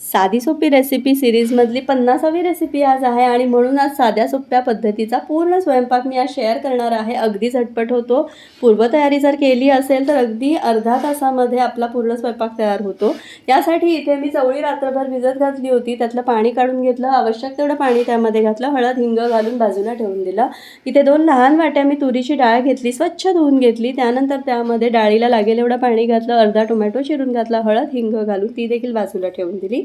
साधी सोपी recipe सिरीजमधली पन्नासावी recipe आज आहे आणि म्हणून आज साध्या सोप्या पद्धतीचा पूर्ण स्वयंपाक मी आज शेअर करणार आहे. अगदी झटपट होतो. पूर्वतयारी जर केली असेल तर अगदी अर्धा तासामध्ये आपला पूर्ण स्वयंपाक तयार होतो. यासाठी इथे मी चवळी रात्रभर भिजत घातली होती. त्यातलं पाणी काढून घेतलं. आवश्यक तेवढं पाणी त्यामध्ये घातलं. हळद हिंग घालून बाजूला ठेवून दिलं. इथे दोन लहान वाट्या मी तुरीची डाळ घेतली. स्वच्छ धुवून घेतली. त्यानंतर त्यामध्ये डाळीला लागेल एवढं पाणी घातलं. अर्धा टोमॅटो चिरून घातला. हळद हिंग घालून ती देखील बाजूला ठेवून दिली.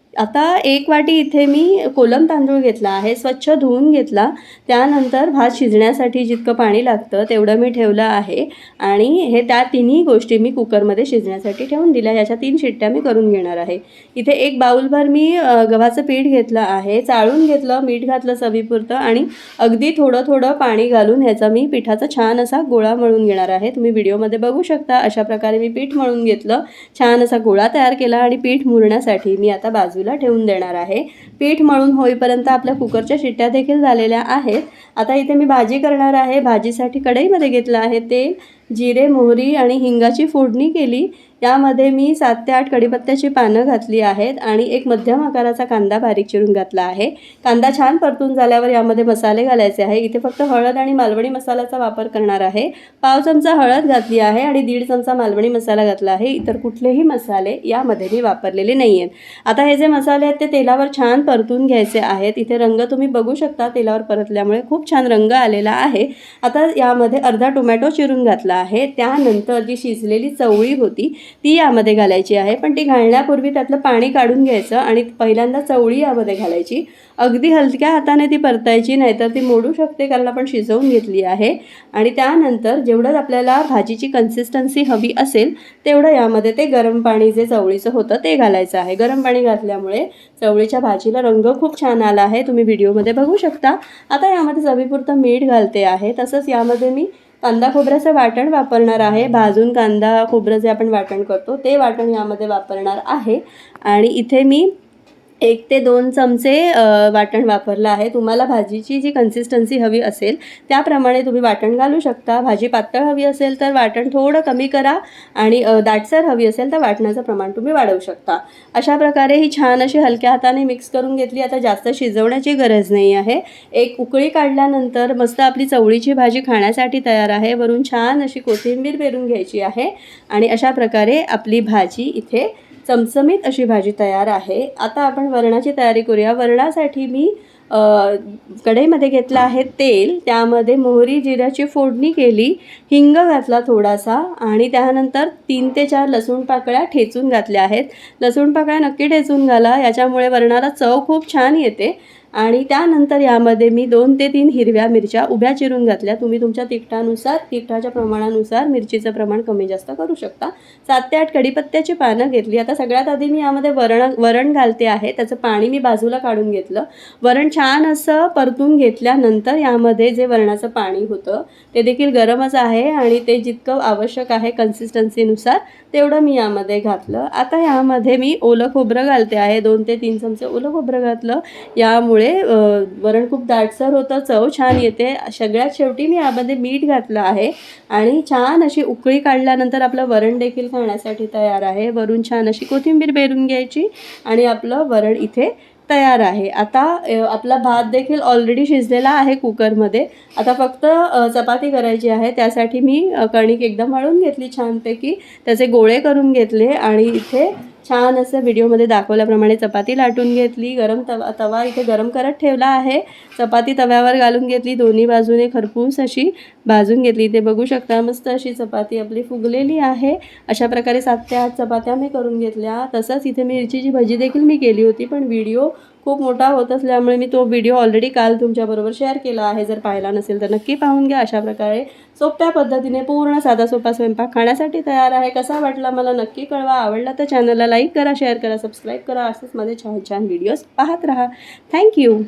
आता एक वाटी इथे मी कोलम तांदूळ घेतला आहे स्वच्छ धुवून घेतला. त्यानंतर भात शिजण्यासाठी जितकं पाणी लागतं तेवढं मी ठेवलं आहे. आणि हे त्या तिन्ही गोष्टी मी कुकरमध्ये शिजण्यासाठी ठेवून दिल्या. ह्याच्या तीन शिट्ट्या मी करून घेणार आहे. इथे एक बाऊलभर मी गव्हाचं पीठ घेतलं आहे. चाळून घेतलं मीठ घातलं चवीपुरतं आणि अगदी थोडं थोडं पाणी घालून ह्याचा मी पिठाचा छान असा गोळा मळून घेणार आहे. तुम्ही व्हिडिओमध्ये बघू शकता अशा प्रकारे मी पीठ मळून घेतलं. छान असा गोळा तयार केला आणि पीठ मुरण्यासाठी मी आता बाजूला ठेवून देणार आहे. पीठ मळून होईपर्यंत आपल्या कुकरच्या शिट्ट्या देखील झालेल्या आहेत. आता इथे मी भाजी करणार आहे. भाजीसाठी कढईमध्ये घेतलं आहे तेल. जिरे मोहरी आणि हिंगाची फोडणी केली. यामध्ये मी सात ते आठ कडीपत्त्याची पानं घातली आहेत आणि एक मध्यम आकाराचा कांदा बारीक चिरून घातला आहे. कांदा छान परतून झाल्यावर यामध्ये मसाले घालायचे आहे. इथे फक्त हळद आणि मालवणी मसाल्याचा वापर करणार आहे. पाव चमचा हळद घातली आहे आणि दीड चमचा मालवणी मसाला घातला आहे. इतर कुठलेही मसाले यामध्ये मी वापरलेले नाही आहेत आता हे जे मसाले आहेत ते तेलावर छान परतून घ्यायचे आहेत. इथे रंग तुम्ही बघू शकता. तेलावर परतल्यामुळे खूप छान रंग आलेला आहे. आता यामध्ये अर्धा टोमॅटो चिरून घातला आहे. त्यानंतर जी शिजलेली चवळी होती ती यामध्ये घालायची आहे. पण ती घालण्यापूर्वी त्यातलं पाणी काढून घ्यायचं आणि पहिल्यांदा चवळी यामध्ये घालायची. अगदी हलक्या हाताने ती परतायची नाहीतर ती मोडू शकते कारण आपण शिजवून घेतली आहे. आणि त्यानंतर जेवढं आपल्याला भाजीची कन्सिस्टन्सी हवी असेल तेवढं यामध्ये ते गरम पाणी जे चवळीचं होतं ते घालायचं आहे. गरम पाणी घातल्यामुळे चवळीच्या भाजीला रंग खूप छान आला आहे. तुम्ही व्हिडिओमध्ये बघू शकता. आता यामध्ये चवीपुरतं मीठ घालते आहे. तसंच यामध्ये मी कांदा खोबऱ्याचं वाटण वापरणार आहे. भाजून कांदा खोबरं जे आपण वाटण करतो ते वाटण यामध्ये वापरणार आहे. आणि इथे मी एक ते दोन चमचे वाटण वापरलं आहे. तुम्हाला भाजीची जी कन्सिस्टन्सी हवी असेल त्याप्रमाणे तुम्ही वाटण घालू शकता. भाजी पातळ हवी असेल तर वाटण थोडं कमी करा आणि दाटसर हवी असेल तर वाटणाचं प्रमाण तुम्ही वाढवू शकता. अशा प्रकारे ही छान अशी हलक्या हाताने मिक्स करून घेतली. आता जास्त शिजवण्याची गरज नाही आहे. एक उकळी काढल्यानंतर मस्त आपली चवळीची भाजी खाण्यासाठी तयार आहे. वरून छान अशी कोथिंबीर पेरून घ्यायची आहे आणि अशा प्रकारे आपली भाजी इथे चमचमीत अशी भाजी तयार आहे. आता आपण वरणाची तयारी करूया. वरणासाठी मी कढईमध्ये घेतलं आहे तेल. त्यामध्ये मोहरी जिऱ्याची फोडणी केली हिंग घातला थोडासा आणि त्यानंतर तीन ते चार लसूण पाकळ्या ठेचून घातल्या आहेत. लसूण पाकळ्या नक्की ठेचून घाला. याच्यामुळे वरणाला चव खूप छान येते. आणि त्यानंतर यामध्ये मी दोन ते तीन हिरव्या मिरच्या उभ्या चिरून घातल्या. तुम्ही तुमच्या तिखटानुसार तिखटाच्या प्रमाणानुसार मिरचीचं प्रमाण कमी जास्त करू शकता. सात ते आठ कढीपत्त्याची पानं घेतली. आता सगळ्यात आधी मी यामध्ये वरण वरण घालते आहे. त्याचं पाणी मी बाजूला काढून घेतलं. वरण छान असं परतून घेतल्यानंतर यामध्ये जे वरणाचं पाणी होतं ते देखील गरमच आहे आणि ते जितकं आवश्यक आहे कन्सिस्टन्सीनुसार तेवढं मी यामध्ये घातलं. आता यामध्ये मी ओलं खोबरं घालते आहे. दोन ते तीन चमचे ओलं खोबरं घातलं. यामुळे त्यामुळे वरण खूप दाटसर होतं चव छान येते. सगळ्यात शेवटी मी यामध्ये मीठ घातलं आहे आणि छान अशी उकळी काढल्यानंतर आपलं वरण देखील खाण्यासाठी तयार आहे. वरून छान अशी कोथिंबीर बेरून घ्यायची आणि आपलं वरण इथे तयार आहे. आता आपला भात देखील ऑलरेडी शिजलेला आहे कुकरमध्ये आता फक्त चपाती करायची आहे. त्यासाठी मी कणिक एकदम मळून घेतली छानपैकी. त्याचे गोळे करून घेतले आणि इथे छान असं व्हिडिओमध्ये दाखवल्याप्रमाणे चपाती लाटून घेतली. गरम तवा तवा इथे गरम करत ठेवला आहे. चपाती तव्यावर घालून घेतली. दोन्ही बाजूने खरपूस अशी भाजून घेतली. इथे बघू शकता मस्त अशी चपाती आपली फुगलेली आहे. अशा प्रकारे सात ते आठ चपात्या मी करून घेतल्या. तसंच इथे मिरचीची भजी देखील मी केली होती पण व्हिडिओ खूप मोठा होत असल्यामुळे मी तो व्हिडिओ ऑलरेडी काल तुमच्याबरोबर शेअर केला आहे. जर पाहिला नसेल तर नक्की पाहून घ्या. अशा प्रकारे सोप्या पद्धतीने पूर्ण साधा सोपा स्वयंपाक खाण्यासाठी तयार आहे. कसा वाटला मला नक्की कळवा. आवडला तर चॅनलला लाईक करा शेअर करा सबस्क्राईब करा. असेच माझे छान छान व्हिडिओज पाहत राहा. थँक्यू